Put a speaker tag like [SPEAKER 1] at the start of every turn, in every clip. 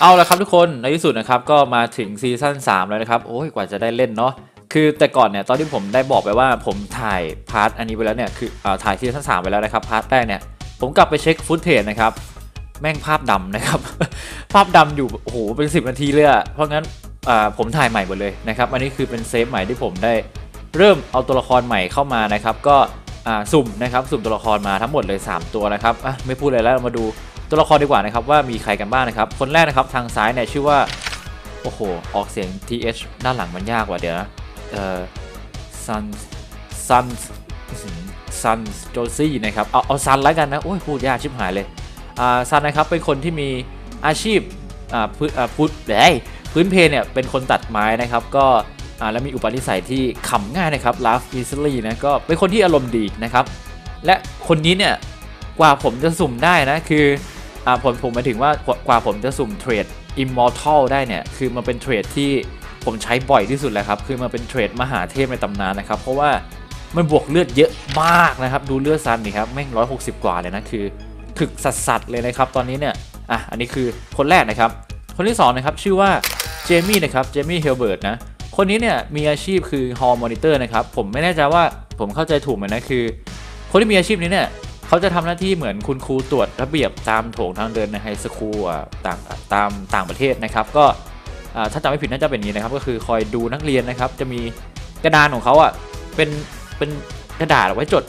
[SPEAKER 1] เอาละครับทุกคนในที่สุดนะครับก็มาถึงซีซั่น3แล้วนะครับโอ้ยกว่าจะได้เล่นเนาะคือแต่ก่อนเนี่ยตอนที่ผมได้บอกไปว่าผมถ่ายพาร์ทอันนี้ไปแล้วเนี่ยคืออ่าถ่ายซีซั่น3ไปแล้วนะครับพาร์ทแรกเนี่ยผมกลับไปเช็คฟุตเทจนะครับแม่งภาพดำนะครับ ภาพดำอยู่โอ้โหเป็น 10 นาทีเลยอะเพราะงั้นอ่าผมถ่ายใหม่หมดเลยนะครับอันนี้คือเป็นเซฟใหม่ที่ผมได้เริ่มเอาตัวละครใหม่เข้ามานะครับก็อ่าสุ่มนะครับสุ่มตัวละครมาทั้งหมดเลย 3 ตัวนะครับอะไม่พูดอะไรแล้วเรามาดู ตัวละครดีกว่านะครับว่ามีใครกันบ้างนะครับ คนแรกนะครับทางซ้ายเนี่ยชื่อว่าโอ้โหออกเสียง th ด้านหลังมันยากกว่าเดี๋ยวนะเอ่อ sun sun sun josie นะครับเอาเอา sun แล้วกันนะโอ้ยพูดยากชิบหายเลยอ่า sun นะครับเป็นคนที่มีอาชีพอ่าพื้นอ่าพูดเอ้ยพื้นเพเนี่ยเป็นคนตัดไม้นะครับก็อ่าแล้วมีอุปนิสัยที่ขำง่ายนะครับ laugh easily นะก็เป็นคนที่อารมณ์ดีนะครับ และคนนี้เนี่ยกว่าผมจะสุ่มได้นะคือ อ่าผมผมหมายถึงว่ากว่าผมจะสุ่มเทรด Immortal ได้เนี่ย คือมันเป็นเทรดที่ผมใช้บ่อยที่สุดแล้วครับ คือมันเป็นเทรดมหาเทพในตำนานนะครับ เพราะว่ามันบวกเลือดเยอะมากนะครับ ดูเลือดซันนี่ครับแม่ง160กสิบกว่าเลยนะ คือถึกสัสๆเลยนะครับ ตอนนี้เนี่ย อะ อันนี้คือคนแรกนะครับ คนที่สองนะครับ ชื่อว่าเจมี่นะครับ เจมี่ เฮลเบิร์ตนะ คนนี้เนี่ยมีอาชีพคือ Hall Monitor นะครับ ผมไม่แน่ใจว่าผมเข้าใจถูกไหมนะ คือ คนที่มีอาชีพนี้เนี่ย เขาจะทำหน้าที่เหมือนคุณครูตรวจระเบียบตามโถงทางเดินในไฮสคูลอะต่างตามต่างประเทศนะครับ ก็ถ้าจำไม่ผิดน่าจะเป็นอย่างนี้นะครับ ก็คือคอยดูนักเรียนนะครับ จะมีกระดานของเขาอะเป็นเป็นกระดาษเอาไว้จด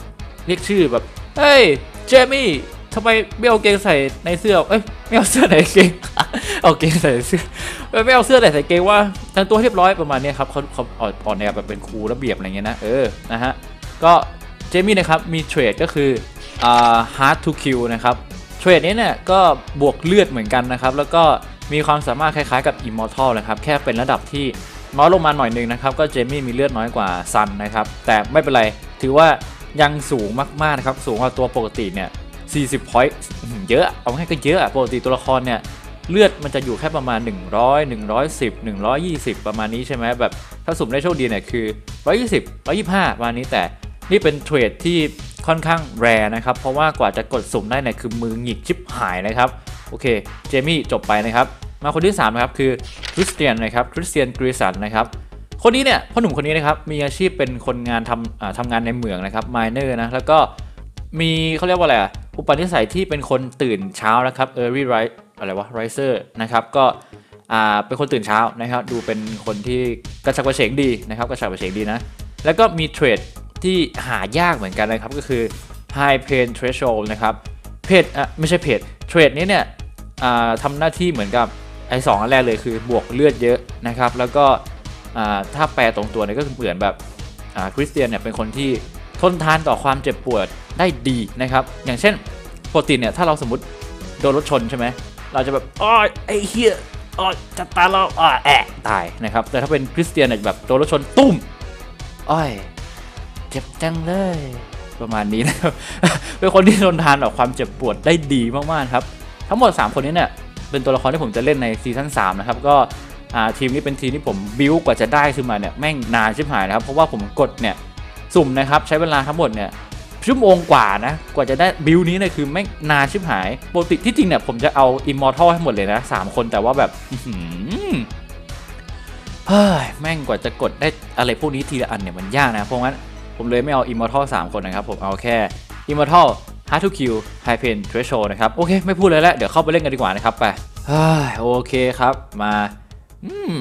[SPEAKER 1] เรียกชื่อแบบเฮ้ยเจมี่ทำไมไม่เอาเกงใส่ในเสื้อเอ้ยไม่เอาเสื้อไหนเกงเอาเกงใส่เสื้อไม่เอาเสื้อไหนใส่เกงว่าแต่งตัวเรียบร้อยประมาณนี้ครับเขาเขาออกออกแนวแบบเป็นครูระเบียบอะไรเงี้ยนะเออนะฮะก็เจมี่นะครับมีเทรดก็คือ hard to kill นะครับเทรดนี้เนี่ยก็บวกเลือดเหมือนกันนะครับ แล้วก็มีความสามารถคล้ายๆกับ immortal นะครับ แค่เป็นระดับที่น้อยลงมาหน่อยหนึงนะครับ ก็เจมี่มีเลือดน้อยกว่าซันนะครับ แต่ไม่เป็นไร ถือว่ายังสูงมากๆนะครับ สูงกว่าตัวปกติเนี่ย 40 point อื้อหือเยอะ เอาง่ายก็เยอะอะปกติตัวละครเนี่ยเลือดมันจะอยู่แค่ประมาณ 100 110 120 ประมาณนี้ใช่ไหมแบบถ้าสุ่มได้โชคดีเนี่ยคือ 120 125 ประมาณนี้แต่นี่เป็นเทรดที่ ค่อนข้างแรนะครับ เพราะว่ากว่าจะกดสุ่มได้เนี่ยคือมือหงิกชิบหายนะครับ โอเค เจมี่จบไปนะครับ มาคนที่3นะครับคือคริสเตียนนะครับคริสเตียนกรีสันนะครับคนนี้เนี่ยพ่อหนุ่มคนนี้นะครับมีอาชีพเป็นคนงานทำอ่าทำงานในเหมืองนะครับมายเนอร์นะแล้วก็มีเขาเรียกว่าอะไรอุปนิสัยที่เป็นคนตื่นเช้านะครับ early rise อะไรวะ riser นะครับก็อ่าเป็นคนตื่นเช้านะครับ ดูเป็นคนที่กระฉับกระเฉงดีนะครับกระฉับกระเฉงดีนะแล้วก็มีเทรด ที่หายากเหมือนกันนะครับ ก็คือ high pain threshold นะครับเพจอะไม่ใช่เพจเทรดนี้เนี่ยทำหน้าที่เหมือนกับไอ้สองอันแรกเลยคือบวกเลือดเยอะนะครับ แล้วก็ถ้าแปลตรงตัวเนี่ยก็คือเหมือนแบบคริสเตียนเนี่ยเป็นคนที่ทนทานต่อความเจ็บปวดได้ดีนะครับ อย่างเช่นปกติเนี่ยถ้าเราสมมติโดนรถชนใช่ไหมเราจะแบบอ้อยไอ้เฮียอ้อยจะตายแล้วอ้อยแอะตายนะครับ แต่ถ้าเป็นคริสเตียนเนี่ยแบบโดนรถชนตุ้มอ้อย จ็บจังเลย ประมาณนี้นะครับเป็นคนที่ทนทานแบบความเจ็บปวดได้ดีมากๆครับ ทั้งหมด 3 คนนี้เนี่ยเป็นตัวละครที่ผมจะเล่นในซีซั่น3นะครับก็ทีมนี้เป็นทีมที่ผมบิวกว่าจะได้ขึ้นมาเนี่ยแม่งนานชิบหายนะครับเพราะว่าผมกดเนี่ยสุ่มนะครับใช้เวลาทั้งหมดเนี่ยชั่วโมงกว่านะกว่าจะได้บิวนี้เนี่ยคือแม่งนานชิบหายปกติที่จริงเนี่ยผมจะเอาอิมมอร์ทัลให้หมดเลยนะสามคนแต่ว่าแบบเฮ้ยแม่งกว่าจะกดได้อะไรพวกนี้ทีละอันเนี่ยมันยากนะเพราะงั้น ผมเลยไม่เอา Immortal 3คนนะครับ ผมเอาแค่ Immortal Hard to Kill High Pain Threshold นะครับ โอเค ไม่พูดเลยแล้ว เดี๋ยวเข้าไปเล่นกันดีกว่านะครับ ไปโอเคครับมาอืม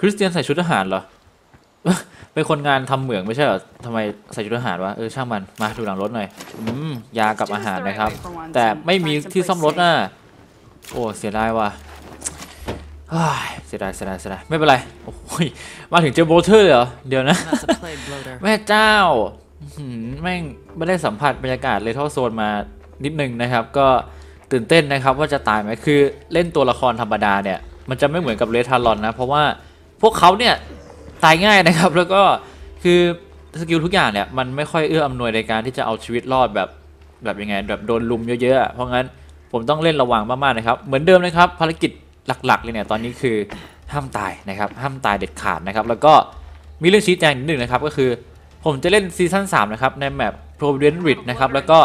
[SPEAKER 1] คริสเตียนใส่ชุดทหารเหรอเป็นคนงานทำเหมืองไม่ใช่เหรอทำไมใส่ชุดทหารวะ เออช่างมัน มาดูหลังรถหน่อย อืม ยากับอาหารนะครับ แต่ไม่มีที่ซ่อมรถน่ะ โอ้ เสียดายว่ะ เฮ้ยเสียดายเสียดายเสียดายไม่เป็นไร โอ้ย มาถึงเจอโบเทอร์เหรอ เดี๋ยวนะ
[SPEAKER 2] That's a plague bloater.
[SPEAKER 1] แม่เจ้าอื้อหือแม่งไม่ได้สัมผัสบรรยากาศเลเท l โซนมานิดนึงนะครับ ก็ตื่นเต้นนะครับว่าจะตายไหมคือเล่นตัวละครธรรมดาเนี่ย มันจะไม่เหมือนกับเลทารอนนะ เพราะว่าพวกเขาเนี่ยตายง่ายนะครับ แล้วก็คือสกิลทุกอย่างเนี่ยมันไม่ค่อยเอื้ออำนวยในการที่จะเอาชีวิตรอดแบบแบบยังไงแบบโดนลุมเยอะๆอะเพราะงั้นผมต้องเล่นระวังมากๆนะครับ เหมือนเดิมนะครับภารกิจ หลักๆเลยเนี่ยตอนนี้คือห้ามตายนะครับห้ามตายเด็ดขาดนะครับแล้วก็มีเรื่องชี้แจงนิดนึงนะครับก็คือผมจะเล่นซีซั่น3นะครับในแมป Providence Ridge นะครับแล้วก็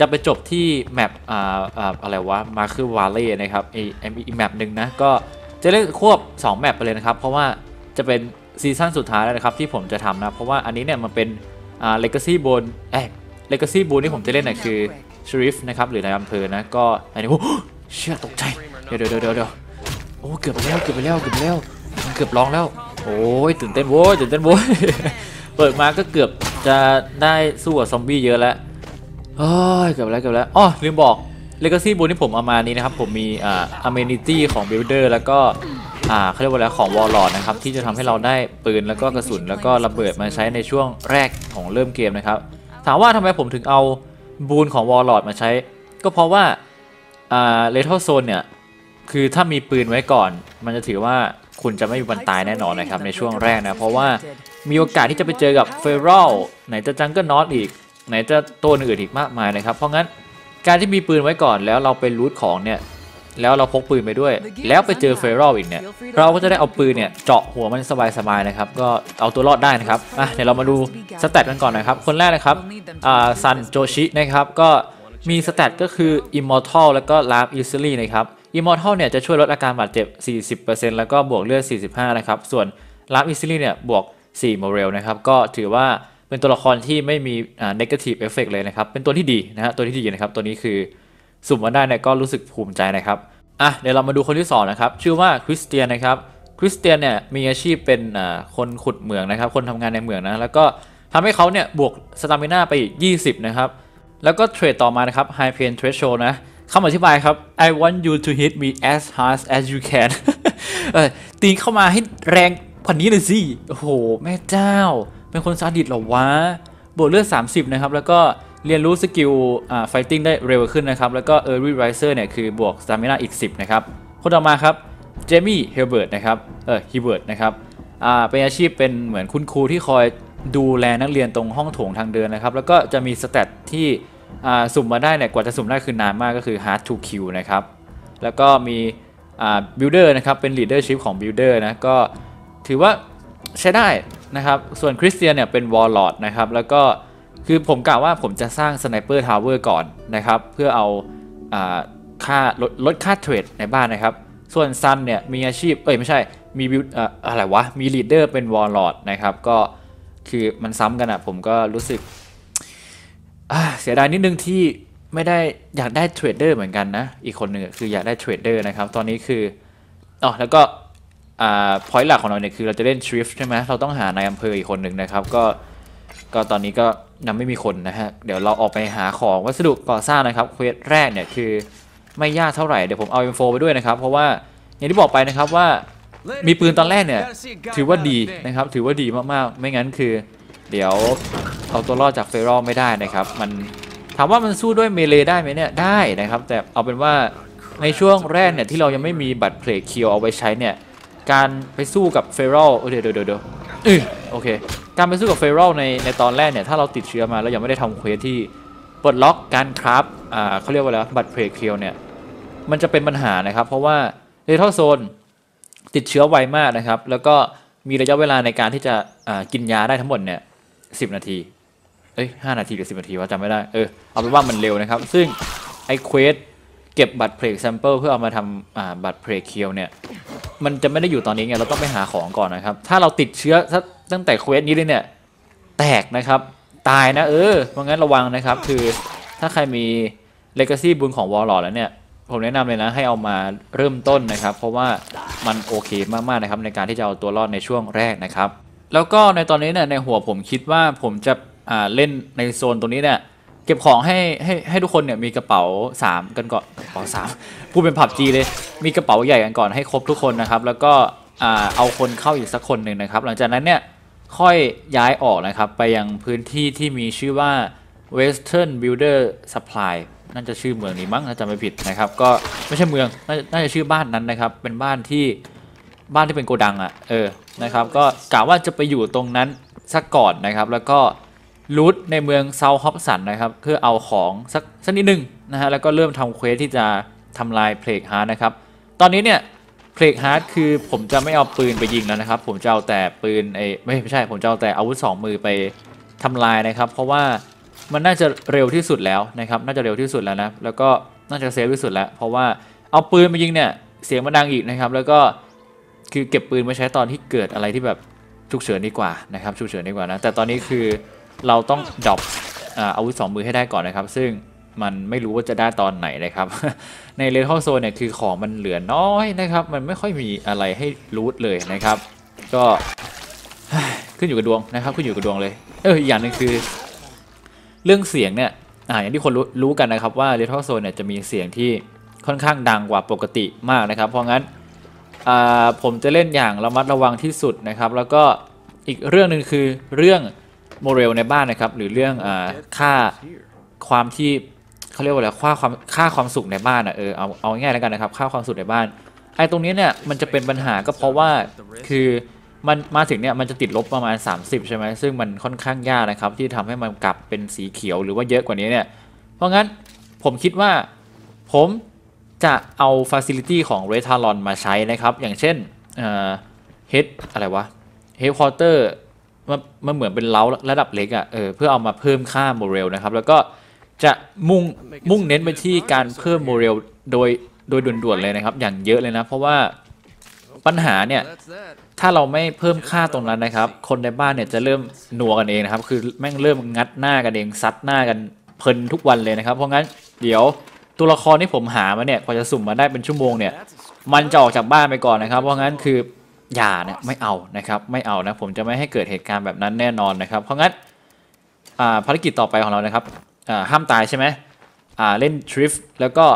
[SPEAKER 1] จะไปจบที่แมปอ่าอ่าอะไรวะมาคือวาเล่นะครับไอไออีแมปหนึ่งนะก็จะเล่นควบ 2 แมปไปเลยนะครับ เพราะว่าจะเป็นซีซั่นสุดท้ายแล้วนะครับที่ผมจะทำนะ เพราะว่าอันนี้เนี่ยมันเป็นอ่าเลกาซี่บนเอ้เลกาซี่บูที่ผมจะเล่นน่ะคือชริฟนะครับหรือนายอำเภอนะก็อันนี้โอ้เชี่ยตกใจเดี๋ยวเดี๋ยวเดี๋ยวเดี๋ยว โอ้เกือบไปแล้วเกือบไปแล้วเกือบไปแล้วมันเกือบร้องแล้วโอ้ยตื่นเต้นโว้ยตื่นเต้นโว้ยเปิดมาก็เกือบจะได้สู้กับซอมบี้เยอะแล้วเฮ้ยเกือบแล้วเกือบแล้วอ๋อลืมบอก Legacy b o ที่ผมเอามานี้นะครับผมมีอ่า amenity ของ builder แล้วก็อ่าเขาเรียกว่าอะไรของ warlord นะครับที่จะทำให้เราได้ปืนแล้วก็กระสุนแล้วก็ระเบิดมาใช้ในช่วงแรกของเริ่มเกมนะครับถามว่าทำไมผมถึงเอาบูนของ warlord มาใช้ ก็เพราะว่าอ่า lethal zone เนี่ย คือถ้ามีปืนไว้ก่อน มันจะถือว่าคุณจะไม่มีวันตายแน่นอนนะครับในช่วงแรกนะ เพราะว่ามีโอกาสที่จะไปเจอกับเฟร a l ไหนจะจังเกิลนอตอีก ไหนจะตัวอื่นอีกมากมายนะครับ เพราะงั้นการที่มีปืนไว้ก่อนแล้วเราไปรูทของเนี่ยแล้วเราพกปืนไปด้วย แล้วไปเจอเฟร a l อีกเนี่ยเราก็จะได้เอาปืนเนี่ยเจาะหัวมันสบายๆนะครับ ก็เอาตัวรอดได้นะครับอะเดี๋ยวเรามาดูสเตตกันก่อนนะครับ คนแรกนะครับอ่าซันโจชินะครับก็มีสเตตก็คือ Immortal แล้วก็ Laugh Easily นะครับ Immortal เนี่ยจะช่วยลดอาการบาดเจ็บ 40%แล้วก็บวกเลือด 45 นะครับ ส่วน Laugh Easily เนี่ยบวก4 Moral นะครับ ก็ถือว่าเป็นตัวละครที่ไม่มีอ่า negative effect เลยนะครับ เป็นตัวที่ดีนะฮะ ตัวที่ดีนะครับ ตัวนี้คือสุ่มมาได้เนี่ยก็รู้สึกภูมิใจนะครับ อะ เดี๋ยวเรามาดูคนที่สองนะครับ ชื่อว่าคริสเตียนนะครับ คริสเตียนเนี่ยมีอาชีพเป็นอ่าคนขุดเหมืองนะครับ คนทำงานในเหมืองนะ แล้วก็ทำให้เขาเนี่ยบวกสตามิน่าไปอีก 20 นะครับ แล้วก็เทรดต่อมานะครับ High Pain Threshold นะ คำอธิบายครับ I want you to hit me as hard as you can เออตีเข้ามาให้แรงกว่านี้เลยสิ โอ้โห แม่เจ้า เป็นคนซาดิสเหรอวะ บวกเลือด 30 นะครับ แล้วก็เรียนรู้สกิลอ่า fighting ได้เร็วขึ้นนะครับ แล้วก็ early riser เนี่ย คือบวก stamina อีก 10 นะครับ คนต่อมาครับ เจมี่ เฮลเบิร์ตนะครับ เออฮิเบิร์ตนะครับอ่าเป็นอาชีพเป็นเหมือนคุณครูที่คอยดูแลนักเรียนตรงห้องโถงทางเดินนะครับ แล้วก็จะมีสเตตที่ สุ่มมาได้เนี่ยกว่าจะสุ่มได้คือนานมากก็คือ hard to kill นะครับ แล้วก็มีอ่า builder นะครับ เป็น leadership ของ builder นะ ก็ถือว่าใช้ได้นะครับ ส่วนคริสเตียนเนี่ยเป็น warlord นะครับ แล้วก็คือผมกล่าวว่าผมจะสร้าง sniper tower ก่อนนะครับ เพื่อเอาค่าลดลดค่าเทรดในบ้านนะครับ ส่วนซันเนี่ยมีอาชีพ เอ้ยไม่ใช่ มีบิวเอ่ออะไรวะ มี leader เป็น warlord นะครับ ก็คือมันซ้ำกันอะผมก็รู้สึก เสียดายนิดนึงที่ไม่ได้อยากได้เทรดเดอร์เหมือนกันนะ อีกคนหนึ่งคืออยากได้เทรดเดอร์นะครับ ตอนนี้คืออ๋อแล้วก็อ่าพอยต์หลักของเราเนี่ยคือเราจะเล่นทริฟใช่ไหมเราต้องหานายอำเภออีกคนหนึ่งนะครับ ก็ก็ตอนนี้ก็ยังไม่มีคนนะฮะ เดี๋ยวเราออกไปหาของวัสดุก่อสร้างนะครับเควสแรกเนี่ยคือไม่ยากเท่าไหร่ เดี๋ยวผมเอา info ไปด้วยนะครับ เพราะว่าอย่างที่บอกไปนะครับว่ามีปืนตอนแรกเนี่ยถือว่าดีนะครับ ถือว่าดีมากๆ ไม่งั้นคือ เดี๋ยวเอาตัวรอดจากเฟรอลไม่ได้นะครับ มันถามว่ามันสู้ด้วยเมเลได้ไหมเนี่ยได้นะครับ แต่เอาเป็นว่าในช่วงแรกเนี่ยที่เรายังไม่มีบัตรเพลย์เคียวเอาไว้ใช้เนี่ยการไปสู้กับเฟรอลเดี๋ยวเดี๋ยวเดี๋ยวเดี๋ยวโอเค การไปสู้กับเฟรอลในในตอนแรกเนี่ยถ้าเราติดเชื้อมาแล้วยังไม่ได้ทำเควสที่ปลดล็อกการคราฟอ่าเขาเรียกว่าอะไรวบัตรเพลย์เคียวเนี่ยมันจะเป็นปัญหานะครับ เพราะว่าเรทัลโซนติดเชื้อไวมากนะครับ แล้วก็มีระยะเวลาในการที่จะอ่ากินยาได้ทั้งหมดเนี่ย สิบนาที เอ้ยห้านาทีหรือสิบนาทีว่าจำไม่ได้ เออ เอาเป็นว่ามันเร็วนะครับ ซึ่งไอ้เควสเก็บบัตรเพลกแซมเปิลเพื่อเอามาทำอ่าบัตรเพลกเคียวเนี่ย มันจะไม่ได้อยู่ตอนนี้ไง เราต้องไปหาของก่อนนะครับ ถ้าเราติดเชื้อตั้งแต่เควสนี้เลยเนี่ย แตกนะครับ ตายนะเออ เพราะงั้นระวังนะครับ คือถ้าใครมีเลกาซี่บุญของวอลล์แล้วเนี่ยผมแนะนำเลยนะให้เอามาเริ่มต้นนะครับ เพราะว่ามันโอเคมากๆนะครับในการที่จะเอาตัวรอดในช่วงแรกนะครับ แล้วก็ในตอนนี้เนี่ยในหัวผมคิดว่าผมจะอ่าเล่นในโซนตรงนี้เนี่ยเก็บของให้ให้ให้ทุกคนเนี่ยมีกระเป๋า 3 กันก่อนกระเป๋า3พูดเป็นผับจีเลยมีกระเป๋าใหญ่กันก่อนให้ครบทุกคนนะครับ แล้วก็อ่าเอาคนเข้าอีกสักคนหนึ่งนะครับ หลังจากนั้นเนี่ยค่อยย้ายออกนะครับ ไปยังพื้นที่ที่มีชื่อว่า Western Builder Supply น่าจะชื่อเมืองนี้มั้งถ้าจำไม่ผิดนะครับ ก็ไม่ใช่เมืองนาน่าจะชื่อบ้านนั้นนะครับ เป็นบ้านที่ บ้านที่เป็นโกดังอะ่ะเออนะครับก็กะว่าจะไปอยู่ตรงนั้นสักก่อนนะครับ แล้วก็รูทในเมืองเซาฮอปสันนะครับเพื่อเอาของสักสักนิดนึงนะฮะแล้วก็เริ่มทำเควสที่จะทำลายเพลกฮาร์ดนะครับ ตอนนี้เนี่ยเพลกฮาร์ดคือผมจะไม่เอาปืนไปยิงแล้วนะครับ ผมจะเอาแต่ปืนไอ้ไม่ไม่ใช่ผมจะเอาแต่อาวุธสองมือไปทำลายนะครับ เพราะว่ามันน่าจะเร็วที่สุดแล้วนะครับ น่าจะเร็วที่สุดแล้วนะแล้วก็น่าจะเซฟที่สุดแล้ว เพราะว่าเอาปืนมายิงเนี่ยเสียงมันดังอีกนะครับ แล้วก็ คือเก็บปืนมาใช้ตอนที่เกิดอะไรที่แบบฉุกเฉินดีกว่านะครับฉุกเฉินดีกว่านะแต่ตอนนี้คือเราต้องดรอปอาวุธสองมือให้ได้ก่อนนะครับ ซึ่งมันไม่รู้ว่าจะได้ตอนไหนนะครับ ในเลเทลโซนเนี่ยคือของมันเหลือน้อยนะครับ มันไม่ค่อยมีอะไรให้รูทเลยนะครับ ก็ขึ้นอยู่กับดวงนะครับขึ้นอยู่กับดวงเลย เอออีกอย่างหนึงคือ เรื่องเสียงเนี่ยอ่าอย่างที่คนรู้รู้กันนะครับว่า Little Zone เนี่ยจะมีเสียงที่ค่อนข้างดังกว่าปกติมากนะครับ เพราะงั้น ผมจะเล่นอย่างระมัดระวังที่สุดนะครับ แล้วก็อีกเรื่องหนึ่งคือเรื่องโมเรลในบ้านนะครับ หรือเรื่องอค่าความที่เขาเรียกว่าอะไรค่าความค่าความสุขในบ้านอะเออเอาเอาง่ายๆแล้วกันนะครับ ค่าความสุขในบ้านไอ้ตรงนี้เนี่ยมันจะเป็นปัญหาก็เพราะว่าคือมันมาถึงเนี่ยมันจะติดลบประมาณ 30 ใช่ไหมซึ่งมันค่อนข้างยากนะครับ ที่ทำให้มันกลับเป็นสีเขียวหรือว่าเยอะกว่านี้เนี่ยเพราะงั้นผมคิดว่าผม จะเอาฟ a ซิลิตี้ของ r e t a l o n มาใช้นะครับ อย่างเช่นเฮดอะไรวะเฮดคอร์เตอร์มันมันเหมือนเป็นเล้าระดับเล็กอะ่ะเออเพื่อเอามาเพิ่มค่าโมเรลนะครับ แล้วก็จะมุ่งมุ่งเน้นไปที่การเพิ่มโมเรลโดยโดยด่วนๆเลยนะครับ อย่างเยอะเลยนะ เพราะว่าปัญหาเนี่ยถ้าเราไม่เพิ่มค่าตรงนั้นนะครับ คนในบ้านเนี่ยจะเริ่มหนัวกันเองนะครับ คือแม่งเริ่มงัดหน้ากันเองซัดหน้ากันเพลินทุกวันเลยนะครับ เพราะงั้นเดี๋ยว ตัวละครที่ผมหามาเนี่ยกว่าจะสุ่มมาได้เป็นชั่วโมงเนี่ยมันจะออกจากบ้านไปก่อนนะครับเพราะงั้นคืออย่าเนี่ยไม่เอานะครับไม่เอานะผมจะไม่ให้เกิดเหตุการณ์แบบนั้นแน่นอนนะครับ เพราะงั้นอ่าภารกิจต่อไปของเรานะครับอ่าห้ามตายใช่ไหมอ่าเล่นทริฟแล้วก็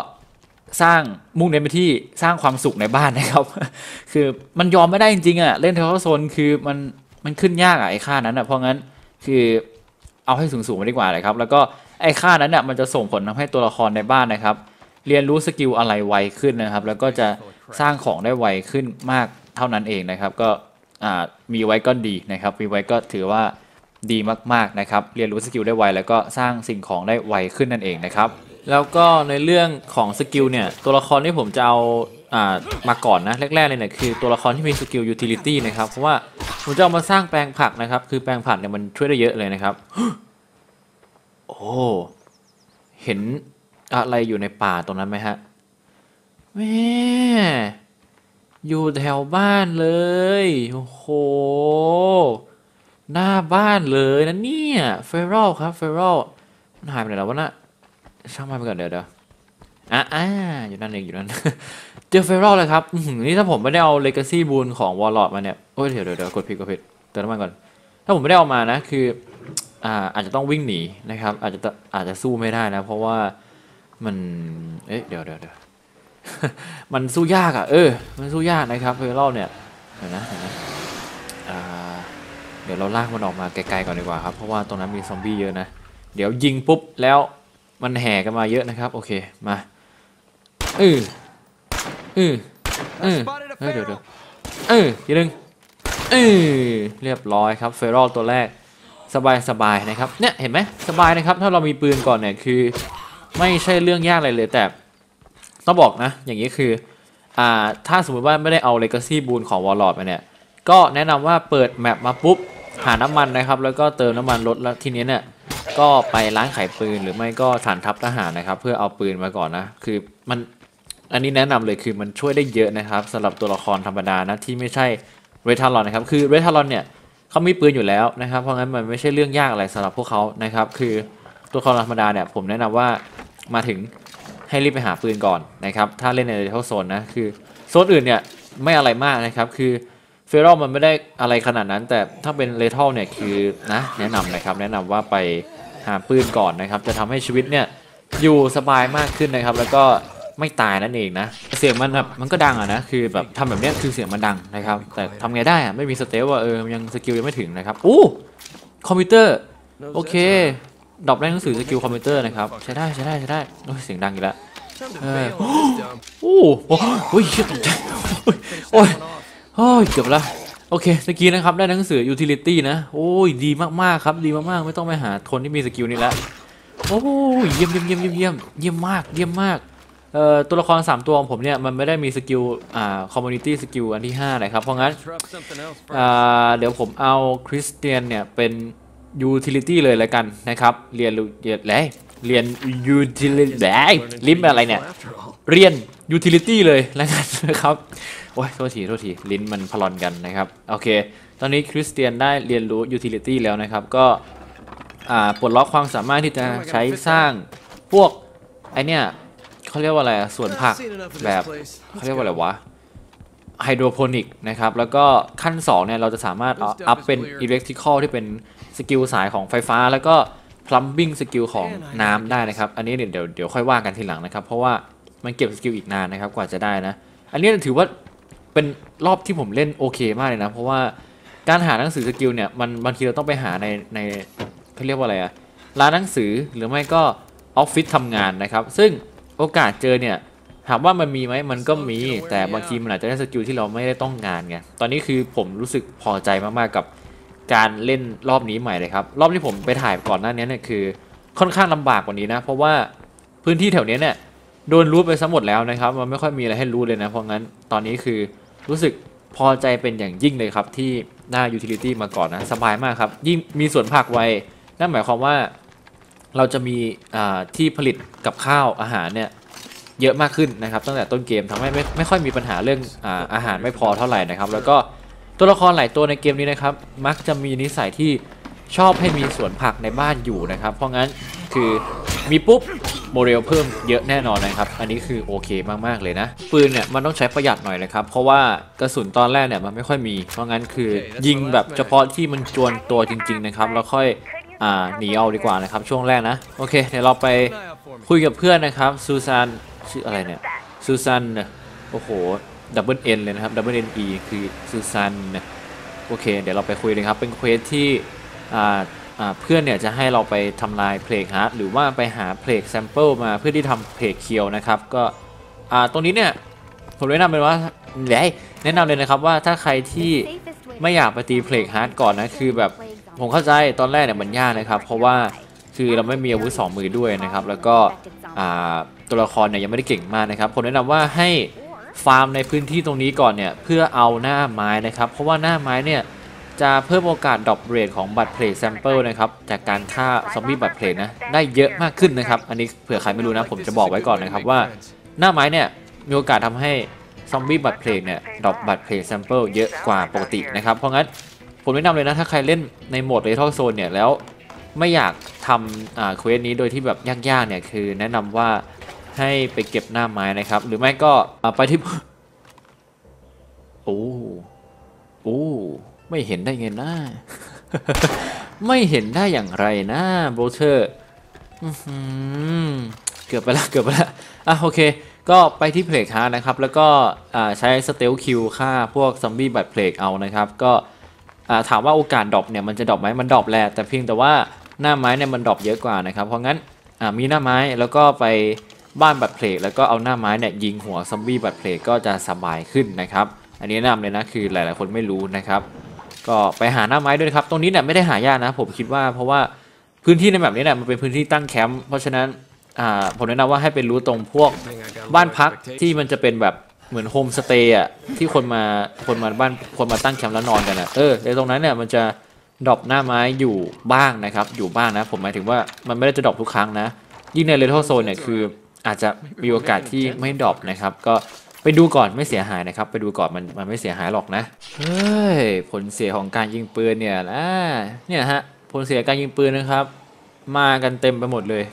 [SPEAKER 1] สร้างมุ่งเน้นไปที่สร้างความสุขในบ้านนะครับ คือมันยอมไม่ได้จริงๆอะเล่นเทเลโซนคือมันมันขึ้นยากอะไอ้ค่านั้นอะเพราะงั้นคือเอาให้สูงๆมาดีกว่าเลยครับ แล้วก็ ไอ้ค่านั้นเนี่ยมันจะส่งผลทำให้ตัวละครในบ้านนะครับ เรียนรู้สกิลอะไรไวขึ้นนะครับ แล้วก็จะสร้างของได้ไวขึ้นมากเท่านั้นเองนะครับ ก็มีไว้ก็ดีนะครับ มีไว้ก็ถือว่าดีมากๆนะครับ เรียนรู้สกิลได้ไวแล้วก็สร้างสิ่งของได้ไวขึ้นนั่นเองนะครับ แล้วก็ในเรื่องของสกิลเนี่ย ตัวละครที่ผมจะเอาอามาก่อนนะแรกๆเลยเนี่ยคือตัวละครที่มีสกิลยูทิลิตี้นะครับเพราะว่าผมจะเอามาสร้างแปลงผักนะครับ คือแปลงผักเนี่ยมันช่วยได้เยอะเลยนะครับ โอ้ เห็นอะไรอยู่ในป่าตรงนั้นไหมฮะ แม่ อยู่แถวบ้านเลย โอ้โห หน้าบ้านเลยนะเนี่ยเฟรลครับเฟรลมันหายไปไหนแล้ววะนะช่างมันไปก่อนเดี๋ยวเดี๋ยวอะอ่าอยู่นั่นเองอยู่นั่น เจอเฟรลเลยครับนี่ถ้าผมไม่ได้เอาเลกาซี่บูนของวอลล์มาเนี่ย โอ้ยเดี๋ยวเดี๋ยวเดี๋ยวกดผิดกดผิดเติมน้ำมันก่อน ถ้าผมไม่ได้เอามานะ คือ อ่าอาจจะต้องวิ่งหนีนะครับ อาจจะอาจจะสู้ไม่ได้นะ เพราะว่ามันเอ๊ะเดี๋ยวเดี๋ยวเดี๋ยวมันสู้ยากอะเออ มันสู้ยากนะครับเฟรลเนี่ยเดี๋ยวนะเดี๋ยวนะอ่าเดี๋ยวเราลากมันออกมาไกลๆก่อนดีกว่าครับเพราะว่าตรงนั้นมีซอมบี้เยอะนะเดี๋ยวยิงปุ๊บแล้วมันแห่กันมาเยอะนะครับ โอเคมาเออเออเออเดี๋ยวเดี๋ยวเออทีนึงเออเรียบร้อยครับเฟรอลตัวแรก สบายสบายนะครับเนี่ยเห็นไหมสบายนะครับถ้าเรามีปืนก่อนเนี่ยคือ ไม่ใช่เรื่องยากอะไรเลยแต่ต้องบอกนะ อย่างนี้คืออ่าถ้าสมมุติว่าไม่ได้เอา Legacy b o o n ของ Warlord มาเนี่ยก็แนะนำว่าเปิดแมปมาปุ๊บหาน้ำมันนะครับ แล้วก็เติมน้ำมันรถแล้วทีนี้เนี่ยก็ไปร้านขายปืนหรือไม่ก็ฐานทัพทหารนะครับ เพื่อเอาปืนมาก่อนนะ คือมันอันนี้แนะนำเลยคือมันช่วยได้เยอะนะครับสำหรับตัวละครธรรมดานะที่ไม่ใช่เรทารอนนะครับคือเรทารอนเนี่ย เขามีปืนอยู่แล้วนะครับ เพราะงั้นมันไม่ใช่เรื่องยากอะไรสำหรับพวกเขานะครับ คือตัวครธรรมดาเนี่ยผมแนะนำว่ามาถึงให้รีบไปหาปืนก่อนนะครับ ถ้าเล่นในเทลโซนนะคือโซนอื่นเนี่ยไม่อะไรมากนะครับ คือเฟร a ลมันไม่ได้อะไรขนาดนั้น แต่ถ้าเป็นเลทัลเนี่ยคือนะแนะนำนะครับ แนะนำว่าไปหาปืนก่อนนะครับ จะทำให้ชีวิตเนี่ยอยู่สบายมากขึ้นนะครับ แล้วก็ ไม่ตายนั่นเองนะ เสียงมันแบบมันก็ดังอะนะคือแบบทำแบบนี้คือเสียงมันดังนะครับ แต่ทำไงได้อะไม่มีสเตลว่าเออยังสกิลยังไม่ถึงนะครับอู้คอมพิวเตอร์โอเคดรอปได้หนังสือสกิลคอมพิวเตอร์นะครับใช้ได้ใช้ได้ใช้ได้โอ้ยเสียงดังอีกแล้วโอ้โหโอ้ยเฮ้ยตกใจโอ้ยโอ้ยเกือบละโอเคสกิลนะครับได้หนังสือ utility นะโอ้ยดีมากๆครับดีมากๆ ไม่ต้องไปหาคนที่มีสกิลนี้แล้วโอ้ยเยี่ยมเยี่ยมเยี่ยมเยี่ยมเยี่ยมเยี่ยมมากเยี่ยมมาก เอ่อตัวละคร 3 ตัวของผมเนี่ยมันไม่ได้มีสกิลอ่า community สกิลอันที่5นะครับ เพราะงั้นอ่าเดี๋ยวผมเอาคริสเตียนเนี่ยเป็น utility เลยแล้วกันนะครับ เรียนรู้เรียนอะไรเรียน utility แหลิ้นเป็นอะไรเนี่ย เรียน utility เลยแล้วกันนะครับโอ้ยโทษทีโทษทีลิ้นมันพลอนกันนะครับโอเค ตอนนี้คริสเตียนได้เรียนรู้ utility แล้วนะครับ ก็ปลดล็อกความสามารถที่จะใช้สร้างพวกไอเนี่ย เขาเรียกว่าอะไรอะสวนผักแบบเขาเรียกว่าอะไรวะไฮโดรโปนิกนะครับ แล้วก็ขั้น2เนี่ยเราจะสามารถเอาอัพเป็นอิเล็กทริคอลที่เป็นสกิลสายของไฟฟ้า แล้วก็พลัมบิ้งสกิลของน้ำได้นะครับ อันนี้เดี๋ยวเดี๋ยวค่อยว่ากันทีหลังนะครับ เพราะว่ามันเก็บสกิลอีกนานนะครับกว่าจะได้นะ อันนี้ถือว่าเป็นรอบที่ผมเล่นโอเคมากเลยนะ เพราะว่าการหาหนังสือสกิลเนี่ยมันบางทีเราต้องไปหาในในเขาเรียกว่าอะไรอะร้านหนังสือหรือไม่ก็ออฟฟิศทำงานนะครับ ซึ่ง โอกาสเจอเนี่ยถามว่ามันมีไหมมันก็มี แต่บางทีมันอาจจะได้สกิลที่เราไม่ได้ต้องการไงตอนนี้คือผมรู้สึกพอใจมากๆกับการเล่นรอบนี้ใหม่เลยครับ รอบที่ผมไปถ่ายก่อนหน้านี้เนี่ยคือ ค่อนข้างลำบากกว่านี้นะ เพราะว่าพื้นที่แถวเนี้ยเนี่ยโดนรูทไปซะหมดแล้วนะครับ มันไม่ค่อยมีอะไรให้รูทเลยนะ เพราะงั้นตอนนี้คือรู้สึกพอใจเป็นอย่างยิ่งเลยครับ ที่ได้ยูทิลิตี้มาก่อนนะ สบายมากครับ ยิ่งมีสวนผักไวนั่นหมายความว่า เราจะมีที่ผลิตกับข้าวอาหารเนี่ยเยอะมากขึ้นนะครับ ตั้งแต่ต้นเกมทำให้ไม่ไม่ค่อยมีปัญหาเรื่องอาอาหารไม่พอเท่าไหร่นะครับ แล้วก็ตัวละครหลายตัวในเกมนี้นะครับ มักจะมีนิสัยที่ชอบให้มีสวนผักในบ้านอยู่นะครับ เพราะงั้นคือมีปุ๊บโมเดลเพิ่มเยอะแน่นอนนะครับ อันนี้คือโอเคมากๆเลยนะ ปืนเนี่ยมันต้องใช้ประหยัดหน่อยนะครับ เพราะว่ากระสุนตอนแรกเนี่ยมันไม่ค่อยมี เพราะงั้นคือยิงแบบเฉพาะที่มันจวนตัวจริง ๆ นะครับ แล้วค่อย อ่าหนีเอาดีกว่านะครับช่วงแรกนะโอเคเดี๋ยวเราไปคุยกับเพื่อนนะครับซูซานชื่ออะไรเนี่ยซูซันเนี่ยโอ้โหดับเบิลเอ็นเลยนะครับดับเบิลเอ็นอีคือซูซันเนี่ยโอเค เดี๋ยวเราไปคุยเลยครับเป็นเควสที่อ่าอ่าเพื่อนเนี่ยจะให้เราไปทำลายเพลกฮาร์ดหรือว่าไปหาเพลกแซมเปิลมาเพื่อที่ทำเพลกเคียวนะครับก็อ่าตรงนี้เนี่ยผมแนะนำเป็นว่าเดี๋ยวแนะนำเลยนะครับว่าถ้าใครที่ไม่อยากไปตีเพลกฮาร์ดก่อนนะคือแบบ ผมเข้าใจตอนแรกเนี่ยมันยากนะครับ เพราะว่าคือเราไม่มีอาวุธสองมือด้วยนะครับ แล้วก็ตัวละครเนี่ยยังไม่ได้เก่งมากนะครับ ผมแนะนำว่าให้ฟาร์มในพื้นที่ตรงนี้ก่อนเนี่ยเพื่อเอาหน้าไม้นะครับ เพราะว่าหน้าไม้เนี่ยจะเพิ่มโอกาสดรอปเรทของบัตรเพลย์แซมเปิลนะครับจากการฆ่าซอมบี้บัตรเพลย์นะได้เยอะมากขึ้นนะครับ อันนี้เผื่อใครไม่รู้นะผมจะบอกไว้ก่อนนะครับว่า หน้าไม้เนี่ยมีโอกาสทำให้ซอมบี้บัตรเพลย์เนี่ยดรอปบัตรเพลย์แซมเปิลเยอะกว่าปกตินะครับเพราะงั้น ผมแนะนำเลยนะถ้าใครเล่นในโหมดเรทัลโซนเนี่ยแล้วไม่อยากทำอ่าเควสนี้โดยที่แบบยากๆเนี่ยคือแนะนำว่าให้ไปเก็บหน้าไม้นะครับ หรือไม่ก็อ่าไปที่โอ้โอ้ไม่เห็นได้ไงนะไม่เห็นได้อย่างไรนะโบเทอร์เกือบไปละเกือบไปละอะโอเค ก็ไปที่เพลกฮาร์นะครับ แล้วก็อ่าใช้สเตลคิวฆ่าพวกซอมบี้บัตรเพลกเอานะครับ ก็ ถามว่าโอกาสดรอปเนี่ยมันจะดรอปไหมมันดรอปแหละแต่เพียงแต่ว่าหน้าไม้เนี่ยมันดรอปเยอะกว่านะครับเพราะงั้นมีหน้าไม้แล้วก็ไปบ้านบัตรเพลกแล้วก็เอาหน้าไม้เนี่ยยิงหัวซอมบี้บัตรเพลกก็จะสบายขึ้นนะครับอันนี้แนะนำเลยนะคือหลายๆ คนไม่รู้นะครับ ก็ไปหาหน้าไม้ด้วยครับตรงนี้เนี่ยไม่ได้หายากนะ ผมคิดว่าเพราะว่าพื้นที่ในแบบนี้เนี่ยมันเป็นพื้นที่ตั้งแคมป์เพราะฉะนั้นผมแนะนำว่าให้ไปรู้ตรงพวกบ้านพักที่มันจะเป็นแบบ เหมือนโฮมสเตย์อะที่คนมาคนมาบ้านคนมาตั้งแคมป์แล้วนอนกันอะเออในตรงนั้นเนี่ยมันจะดรอปหน้าไม้อยู่บ้างนะครับ อยู่บ้างนะ ผมหมายถึงว่ามันไม่ได้จะดรอปทุกครั้งนะ ยิ่งในเรทัลโซนเนี่ยคืออาจจะมีโอกาสที่ไม่ดรอปนะครับ ก็ไปดูก่อนไม่เสียหายนะครับ ไปดูก่อนมันมันไม่เสียหายหรอกนะเฮ้ยผลเสียของการยิงปืนเนี่ยนะเนี่ยฮะผลเสียการยิงปืนนะครับ มากันเต็มไปหมดเลย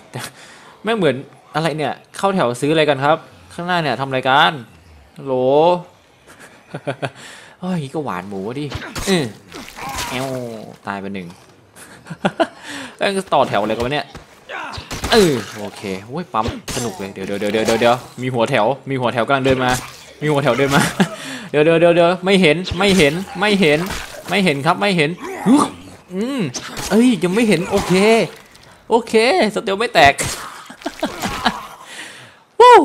[SPEAKER 1] ไม่เหมือนอะไรเนี่ยเข้าแถวซื้ออะไรกันครับ ข้างหน้าเนี่ยทำอะไรกันฮัล โหลเฮ้ยก็หวานหมูดิเออแอวตายไปหนึ่งเอ้ยต่อแถวอะไรกันวะเนี่ยเออโอเคโอ้ยปั๊มสนุกเลยเดี๋ยวเดี๋ยวเดี๋ยวเดี๋ยวเดี๋ยวมีหัวแถว มีหัวแถวกำลังเดินมา มีหัวแถวเดินมา เดี๋ยวเดี๋ยวเดี๋ยวเดี๋ยวไม่เห็นไม่เห็นไม่เห็น ไม่เห็นครับไม่เห็นฮึอืมเอ้ยยังไม่เห็นโอเค โอเคสเตลไม่แตกวู้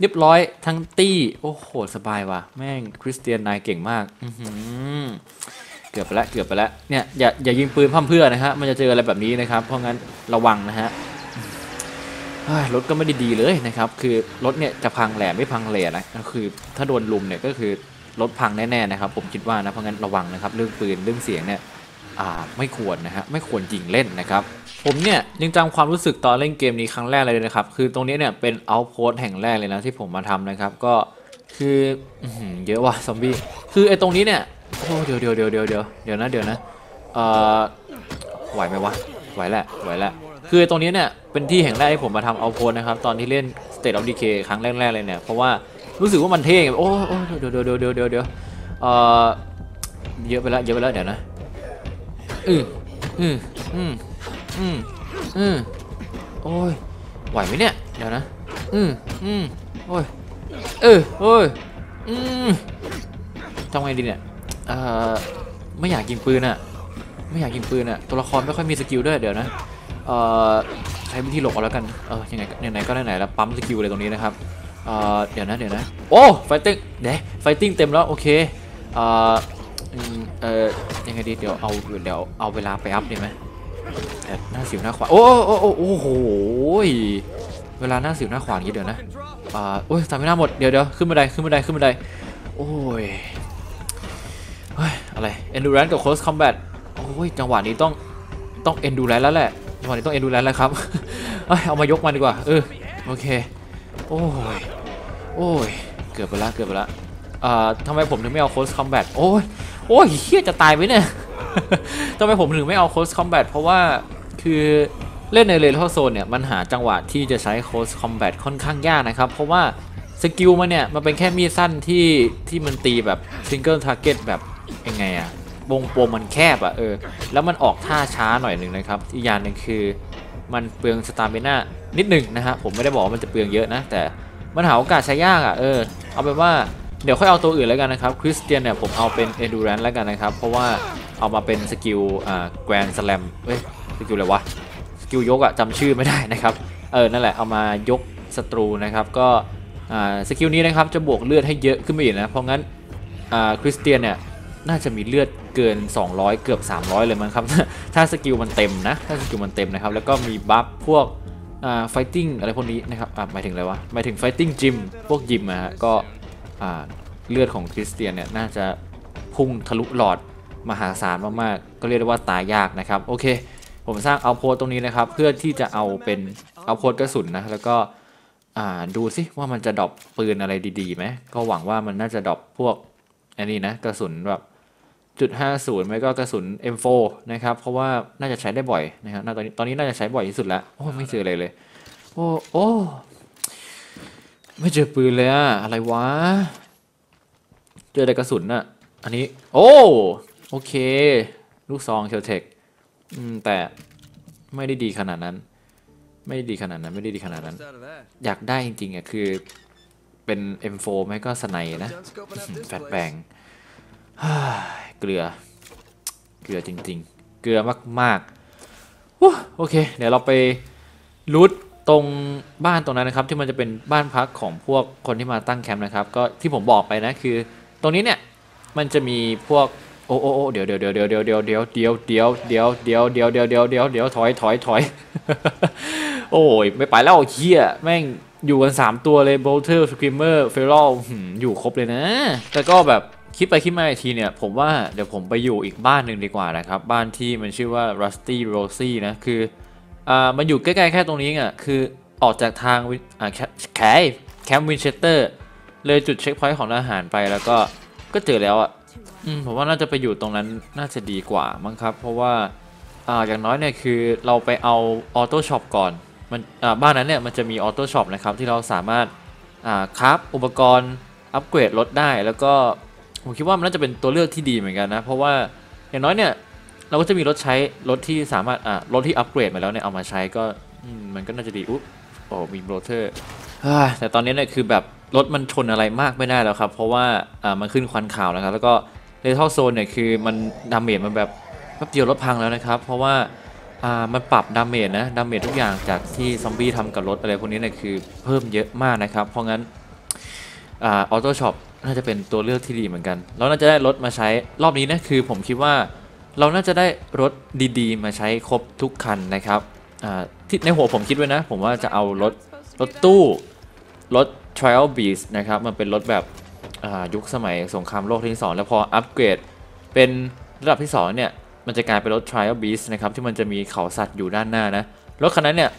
[SPEAKER 1] เรียบร้อยทั้งตี้ โอ้โห สบายว่ะ แม่งคริสเตียนนายเก่งมากเกือบไปแล้วเกือบไปแล้วเนี่ยอย่าอย่ายิงปืนพร่ำเพื่อนะฮะมันจะเจออะไรแบบนี้นะครับ เพราะงั้นระวังนะฮะรถก็ไม่ได้ดีเลยนะครับ คือรถเนี่ยจะพังแหล่ไม่พังแหล่นะก็คือถ้าโดนลุมเนี่ยก็คือรถพังแน่ๆนะครับ ผมคิดว่านะเพราะงั้นระวังนะครับ เรื่องปืนเรื่องเสียงเนี่ย ไม่ควรนะฮะไม่ควรยิงเล่นนะครับ ผมเนี่ยยังจำความรู้สึกตอนเล่นเกมนี้ครั้งแรกเลยนะครับ คือตรงนี้เนี่ยเป็นเอาโพสแห่งแรกเลยนะที่ผมมาทำนะครับ ก็คืออเยอะว่ะซอมบี้คือไอ้ตรงนี้เนี่ยโอ้เดี๋ยวเดี๋ยวเดี๋ยวเดี๋ยวเดี๋ยวเดี๋ยวนะเดี๋ยวนะเอ่อไหวไหมวะไหวแหละไหวแหละคือไอตรงนี้เนี่ยเป็นที่แห่งแรกที่ผมมาทำเอาโพสนะครับตอนที่เล่น State of Decay ครั้งแรกๆเลยเนี่ยเพราะว่ารู้สึกว่ามันเท่ไงโอ้โอ้เดี๋ยวเดี๋ยวเดี๋ยวเดี๋ยวเดี๋ยวเอ่อเยอะไปล้วเยอะไปล้วเดี๋ยวนะ อืออืออืมอืมอืโอ้ยไหวไหมเนี่ย เดี๋ยวนะ อืมอืมโอ้ยเออโอ้ยอืมทำไงดีเนี่ยเอ่อไม่อยากยิงปืนอะไม่อยากยิงปืนอะตัวละครไม่ค่อยมีสกิลด้วยเดี๋ยวนะเอ่อใช้วิธีหลบเอาแล้วกันเออยังไงไหนก็ไหนๆแล้วปั๊มสกิลเลยตรงนี้นะครับเอ่อเดี๋ยวนะเดี๋ยวนะโอ้ไฟติ้งเด้ไฟติ้งเต็มแล้วโอเคเอ่อ เออยังไงดีเดี๋ยวเอาเดี๋ยวเอาเวลาไปอัพดีไหมแต่หน้าสิวหน้าขวานโอ้โอ้โอ้โอ้โหเวลาหน้าสิวหน้าขวานอย่างนี้เดี๋ยวนะอ่าโอ้ยสามไม่น่าหมดเดี๋ยวเดี๋ยวขึ้นบันไดขึ้นบันไดขึ้นบันไดโอ้ยเฮ้ยอะไร endurance กับ close combat โอ้ยจังหวะนี้ต้องต้อง endurance แล้วแหละจังหวะนี้ต้อง endurance แล้วครับเอ้ยเอามายกมาดีกว่าเออโอเคโอ้ยโอ้ยเกือบไปละเกือบไปละอ่าทำไมผมถึงไม่เอา close combat โอ้ย โอ้ยเฮียจะตายไหมเนี่ยทำไมผมถึงไม่เอา close combat เพราะว่าคือเล่นในเล t ท l โซนเนี่ยมันหาจังหวะที่จะใช้ close combat ค่อนข้างยากนะครับ เพราะว่าสกิลมันเนี่ย มันเป็นแค่มีดสั้นที่ที่มันตีแบบ single target แบบยังไงอะวงกลมมันแคบอะเออ แล้วมันออกท่าช้าหน่อยหนึ่งนะครับ อีกอย่างหนึ่งคือมันเปลืองสตาร์เมน่านิดหนึ่งนะฮะผมไม่ได้บอกว่ามันจะเปลืองเยอะนะ แต่มันหาโอกาสใช้ยากอะเออ เอาเป็นว่า เดี๋ยวค่อยเอาตัวอื่นแล้วกันนะครับคริสเตียนเนี่ยผมเอาเป็น endurance แล้วกันนะครับ เพราะว่าเอามาเป็นสกิลอ่า grand slam เอ้ยสกิลอะไรวะสกิลยกอะจำชื่อไม่ได้นะครับเออนั่นแหละเอามายกศัตรูนะครับก็อ่าสกิลนี้นะครับจะบวกเลือดให้เยอะขึ้นไปอีกนะเพราะงั้นอ่าคริสเตียนเนี่ยน่าจะมีเลือดเกิน 200 เกือบ 300 เลยมั้งครับ ถ้าสกิลมันเต็มนะ ถ้าสกิลมันเต็มนะครับ แล้วก็มีบัฟพวกอ่า fighting อะไรพวกนี้นะครับอ่าหมายถึงอะไรวะ หมายถึง fighting gym พวกยิมอะฮะ ก็ เลือดของคริสเตียนเนี่ยน่าจะพุ่งทะลุหลอดมหาศาลมากๆ ก็เรียกได้ว่าตายยากนะครับ โอเค ผมสร้างเอาโพสตรงนี้นะครับ เพื่อที่จะเอาเป็นเอาโพสกระสุนนะ แล้วก็ดูสิว่ามันจะดรอปปืนอะไรดีๆไหมก็หวังว่ามันน่าจะดรอปพวกอันนี้นะกระสุนแบบจุดห้าศูนย์ไม่ก็กระสุน M4 นะครับเพราะว่าน่าจะใช้ได้บ่อยนะครับตอนนี้ตอนนี้น่าจะใช้บ่อยที่สุดแล้วโอ้ไม่เจออะไรเลย โอ้โอ้ ไม่เจอปืนเลยอะอะไรวะ เจอแต่กระสุนน่ะอันนี้ โอ้โอเค ลูกซองเชลเทคอืมแต่ไม่ได้ดีขนาดนั้น ไม่ได้ดีขนาดนั้น ไม่ได้ดีขนาดนั้น อยากได้จริงๆอะคือเป็น M4 ไหมก็สไนนะแฟต
[SPEAKER 2] place.
[SPEAKER 1] แบงเกลือ เกลือจริง ๆ เกลือมากๆโอเค เดี๋ยวเราไปรูท ตรงบ้านตรงนั้นนะครับที่มันจะเป็นบ้านพักของพวกคนที่มาตั้งแคมป์นะครับ ก็ที่ผมบอกไปนะคือ ตรงนี้เนี่ยมันจะมีพวกโอ้โอ้โอ้เดี๋ยวเดี๋ยวเดี๋ยวเดี๋ยวเดี๋ยวเดี๋ยวเดี๋ยวเดี๋ยวเดี๋ยวเดี๋ยวเดี๋ยวเดี๋ยวเดี๋ยวเดี๋ยวเดี๋ยวเดี๋ยวถอยถอยถอยโอ้ยไม่ไปแล้วเฮียแม่งอยู่กัน 3 ตัวเลยโบลเทอร์สครีมเมอร์เฟลล์อยู่ครบเลยนะ แต่ก็แบบคิดไปคิดมาอีกทีเนี่ย ผมว่าเดี๋ยวผมไปอยู่อีกบ้านหนึ่งดีกว่านะครับ บ้านที่มันชื่อว่า Rusty Rosie นะ คือ อ่ามันอยู่ใกล้ๆแค่ตรงนี้อะคือออกจากทางอ่าแคแคมป์วินเชสเตอร์ เลยจุดเช็คพอยต์ของทหารไปแล้วก็ก็เจอแล้วอะอืมผมว่าน่าจะไปอยู่ตรงนั้นน่าจะดีกว่ามั้งครับ เพราะว่าอ่าอย่างน้อยเนี่ยคือเราไปเอาออโต้ช็อปก่อนมันอ่าบ้านนั้นเนี่ยมันจะมีออโต้ช็อปนะครับที่เราสามารถอ่าคราฟอุปกรณ์อัปเกรดรถได้แล้วก็ผมคิดว่ามันน่าจะเป็นตัวเลือกที่ดีเหมือนกันนะ เพราะว่าอย่างน้อยเนี่ย เราก็จะมีรถใช้รถที่สามารถอ่ารถที่อัปเกรดมาแล้วเนี่ยเอามาใช้ก็อืมมันก็น่าจะดีอุ๊บโอ้มีโรเตอร์แต่ตอนนี้เนี่ยคือแบบรถมันชนอะไรมากไม่ได้แล้วครับ เพราะว่าอ่ามันขึ้นควันขาวนะครับ แล้วก็เลเทลโซนเนี่ยคือมันดาเมจมันแบบแป๊บเดียวรถพังแล้วนะครับ เพราะว่าอ่ามันปรับดาเมจนะดาเมจทุกอย่างจากที่ซอมบี้ทำกับรถอะไรพวกนี้เนี่ยคือเพิ่มเยอะมากนะครับ เพราะงั้นออโต้ช็อปน่าจะเป็นตัวเลือกที่ดีเหมือนกันเราน่าจะได้รถมาใช้รอบนี้นะคือผมคิดว่า เราน่าจะได้รถดีๆ มาใช้ครบทุกคันนะครับที่ในหัวผมคิดไว้นะ ผมว่าจะเอารถรถตู้ รถ Trial Beast นะครับ มันเป็นรถแบบยุคสมัยสงครามโลกที่สองแล้วพออัปเกรดเป็นระดับที่สองเนี่ย มันจะกลายเป็นรถ Trial Beast นะครับ ที่มันจะมีเขาสัตว์อยู่ด้านหน้านะ รถคันนั้นเนี่ย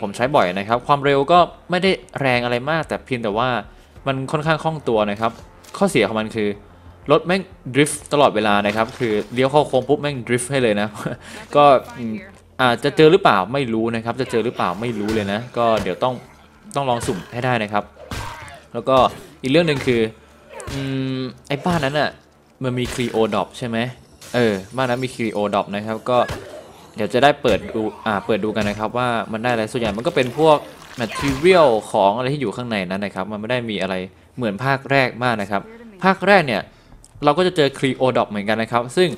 [SPEAKER 1] ผมใช้บ่อยนะครับ ความเร็วก็ไม่ได้แรงอะไรมาก แต่เพียงแต่ว่ามันค่อนข้างคล่องตัวนะครับ ข้อเสียของมันคือ รถแม่งดริฟต์ตลอดเวลานะครับ คือเลี้ยวเข้าโค้งปุ๊บแม่งดริฟต์ให้เลยนะ ก็อาจจะเจอหรือเปล่าไม่รู้นะครับ จะเจอหรือเปล่าไม่รู้เลยนะ ก็เดี๋ยวต้องต้องลองสุ่มให้ได้นะครับ แล้วก็อีกเรื่องหนึ่งคืออืมไอ้บ้านนั้นอะมันมีครีโอดอปใช่ไหมเออบ้านนั้นมีครีโอดอปนะครับ ก็เดี๋ยวจะได้เปิดดูอ่าเปิดดูกันนะครับ ว่ามันได้อะไรส่วนใหญ่มันก็เป็นพวก material ของอะไรที่อยู่ข้างในนั้นนะครับ มันไม่ได้มีอะไรเหมือนภาคแรกมากนะครับ ภาคแรกเนี่ย เราก็จะเจอ c r e o d o p เหมือนกันนะครับ ซึ่ง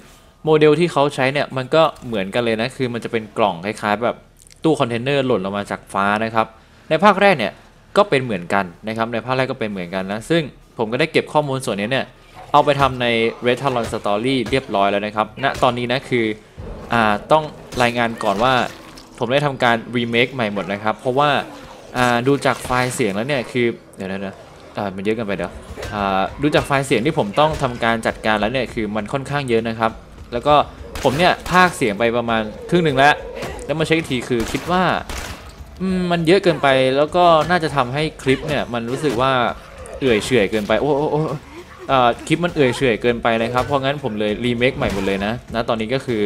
[SPEAKER 1] โมเดลที่เขาใช้เนี่ยมันก็เหมือนกันเลยนะ คือมันจะเป็นกล่องคล้ายๆ แบบตู้คอนเทนเนอร์หล่นลงมาจากฟ้านะครับ ในภาคแรกเนี่ยก็เป็นเหมือนกันนะครับ ในภาคแรกก็เป็นเหมือนกันนะ ซึ่งผมก็ได้เก็บข้อมูลส่วนนี้เนี่ยเอาไปทำใน r e t a l o n Story เรียบร้อยแล้วนะครับณตอนนี้นะคืออ่าต้องรายงานก่อนว่า ผมได้ทำการรีเมคใหม่หมดนะครับ เพราะว่าอ่าดูจากไฟล์เสียงแล้วเนี่ยคือเดี๋ยวนะเดี๋ยวอ่ามันเยอะเกันไปเดี๋ยวอ่า ดูจากไฟล์เสียงที่ผมต้องทำการจัดการแล้วเนี่ยคือมันค่อนข้างเยอะนะครับ แล้วก็ผมเนี่ยพากเสียงไปประมาณครึ่งหนึ่งแล้ว แล้วมาเช็คทีคือคิดว่ามันเยอะเกินไปแล้วก็น่าจะทำให้คลิปเนี่ยมันรู้สึกว่าเอื่อยเฉื่อยเกินไปโอ้โอ้โอ้อ่าคลิปมันเอื่อยเฉื่อยเกินไปนะครับ เพราะงั้นผมเลยรีเมคใหม่หมดเลยนะนะตอนนี้ก็คือ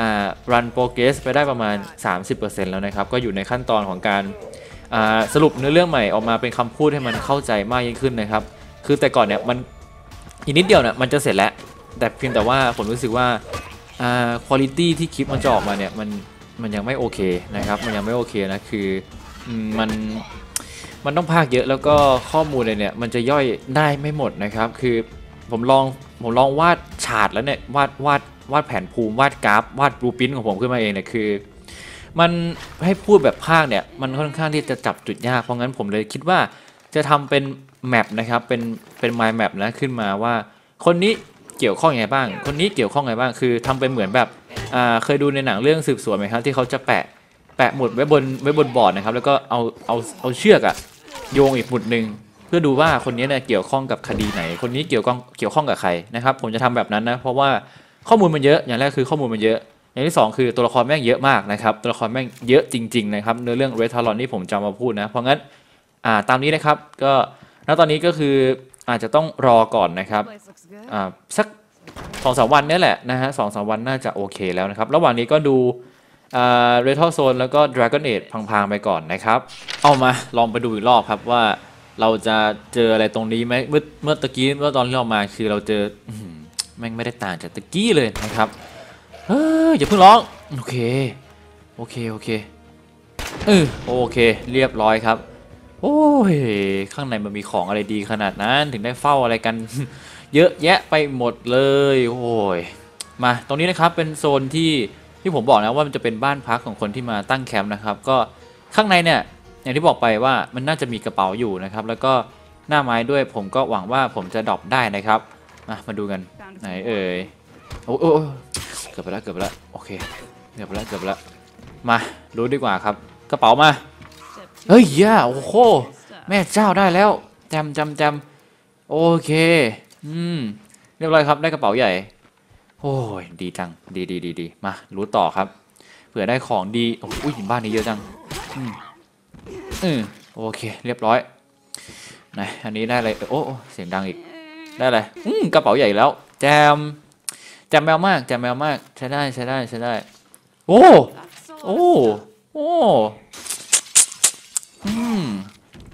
[SPEAKER 1] อ่า run progress ไปได้ประมาณ 30%แล้วนะครับ ก็อยู่ในขั้นตอนของการสรุปเนื้อเรื่องใหม่ออกมาเป็นคำพูดให้มันเข้าใจมากยิ่งขึ้นนะครับ คือแต่ก่อนเนี่ยมันอีกนิดเดียวเนี่ยมันจะเสร็จแล้ว แต่เพียงแต่ว่าผมรู้สึกว่าอ่าคุณภาพที่คลิปมันจะออกมาเนี่ยมันมันยังไม่โอเคนะครับ มันยังไม่โอเคนะคือมันมันต้องพากเยอะแล้วก็ข้อมูลเลยเนี่ยมันจะย่อยได้ไม่หมดนะครับ คือผมลองผมลองวาดฉาดแล้วเนี่ยวาดวาดวาดแผนภูมิวาดกราฟวาดบลูพิ้นของผมขึ้นมาเองเนี่ยคือ มันให้พูดแบบภาคเนี่ยมันค่อนข้างที่จะจับจุดยากเพราะงั้นผมเลยคิดว่าจะทำเป็น แมปนะครับเป็นเป็น mind map นะขึ้นมาว่า คนนี้เกี่ยวข้องยังไงบ้าง คนนี้เกี่ยวข้องยังไงบ้าง คือทำเป็นเหมือนแบบอ่าเคยดูในหนังเรื่องสืบสวนไหมครับที่เขาจะแปะแปะหมุดไว้บนไว้บนบอร์ดนะครับ แล้วก็เอาเอาเอาเชือกอะโยงอีกหมุดหนึ่งเพื่อดูว่าคนนี้เนี่ยเกี่ยวข้องกับคดีไหน คนนี้เกี่ยวข้องเกี่ยวข้องกับใครนะครับ ผมจะทำแบบนั้นนะเพราะว่าข้อมูลมันเยอะอย่างแรกคือข้อมูลมันเยอะ อย่างที่ 2 คือตัวละครแม่งเยอะมากนะครับตัวละครแม่งเยอะจริง ๆ นะครับเนื้อเรื่องเรทารอนที่ผมจะมาพูดนะ เพราะงั้นอ่าตามนี้นะครับก็ ณตอนนี้ก็คืออาจจะต้องรอก่อนนะครับ
[SPEAKER 2] Place looks good.
[SPEAKER 1] อ่าสักสองสามวันนี่แหละนะฮะสองสามวันน่าจะโอเคแล้วนะครับ ระหว่างนี้ก็ดูอ่าเรทัลโซนแล้วก็ Dragon Age พังๆไปก่อนนะครับ เอามาลองไปดูอีกรอบครับว่าเราจะเจออะไรตรงนี้ไหมเมื่อเมื่อตะกี้เมื่อตอนที่เรามาคือเราเจออื้อหือแม่งไม่ได้ต่างจากตะกี้เลยนะครับเฮ้ยอย่าเพิ่งร้องโอเคโอเคโอเคเออโอเค เรียบร้อยครับ โอ้ย ข้างในมันมีของอะไรดีขนาดนั้น ถึงได้เฝ้าอะไรกัน เยอะแยะไปหมดเลย โอ้ย มาตรงนี้นะครับเป็นโซนที่ที่ผมบอกนะว่ามันจะเป็นบ้านพักของคนที่มาตั้งแคมป์นะครับ ก็ข้างในเนี่ยอย่างที่บอกไปว่ามันน่าจะมีกระเป๋าอยู่นะครับ แล้วก็หน้าไม้ด้วยผมก็หวังว่าผมจะดรอปได้นะครับมามาดูกันไหนเอ่ยโอ้โอ้เกือบไปแล้วเกือบไปแล้วโอเคเกือบไปแล้วเกือบไปแล้วมารู้ดีกว่าครับ กระเป๋ามา เฮ้ยย่าโอ้โหแม่เจ้าได้แล้วจำจำจำโอเคอืมเรียบร้อยครับได้กระเป๋าใหญ่โอ้ยดีจังดีดีดีดีมารู้ต่อครับเผื่อได้ของดีโอ้ยบ้านนี้เยอะจังอืมอืมโอเค เรียบร้อยไหนอันนี้ได้อะไรโอ้เสียงดังอีกได้เลยอืมกระเป๋าใหญ่แล้ว แจมแจมแมวมากแจมแมวมากใช้ได้ใช้ได้ใช้ได้โอ้โอ้โอ้ อืม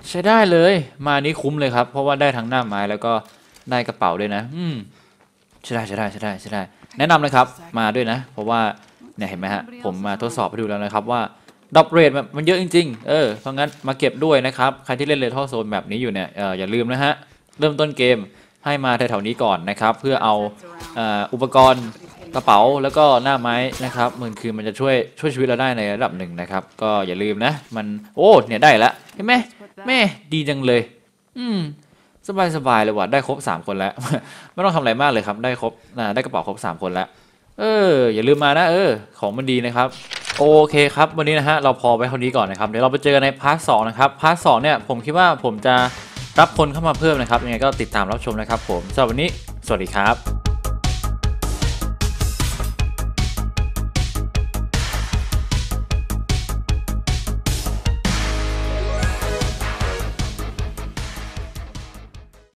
[SPEAKER 1] ใช้ได้เลย มานี้คุ้มเลยครับ เพราะว่าได้ทั้งหน้าไม้แล้วก็ได้กระเป๋าด้วยนะ อืมใช้ได้ใช้ได้ใช้ได้ใช้ได้ แนะนำเลยครับ มาด้วยนะ เพราะว่าเนี่ยเห็นไหมฮะ ผมมาทดสอบให้ดูแล้วนะครับว่าดอปเรทมันเยอะจริง ๆ เออ เพราะงั้นมาเก็บด้วยนะครับ ใครที่เล่นเลทอโซนแบบนี้อยู่เนี่ยเอออย่าลืมนะฮะ เริ่มต้นเกมให้มาแถวๆนี้ก่อนนะครับ เพื่อเอาอุปกรณ์ กระเป๋าแล้วก็หน้าไม้นะครับมันคือมันจะช่วยช่วยชีวิตเราได้ในระดับหนึ่งนะครับ ก็อย่าลืมนะ มันโอ้เนี่ยได้แล้วเห็นไหมแม่ดีจังเลย อืมสบายสบายเลยว่ะได้ครบ3คนแล้ว ไม่ต้องทำอะไรมากเลยครับ ได้ครบอ่าได้กระเป๋าครบ3คนแล้ว เออ อย่าลืมมานะเออ ของมันดีนะครับโอเคครับ วันนี้นะฮะเราพอไว้เท่านี้ก่อนนะครับเดี๋ยวเราไปเจอกันในพาร์ทสนะครับพาร์ทสเนี่ยผมคิดว่าผมจะรับคนเข้ามาเพิ่มนะครับยังไงก็ติดตามรับชมนะครับ ผมสำหรับวันนี้ สวัสดีครับ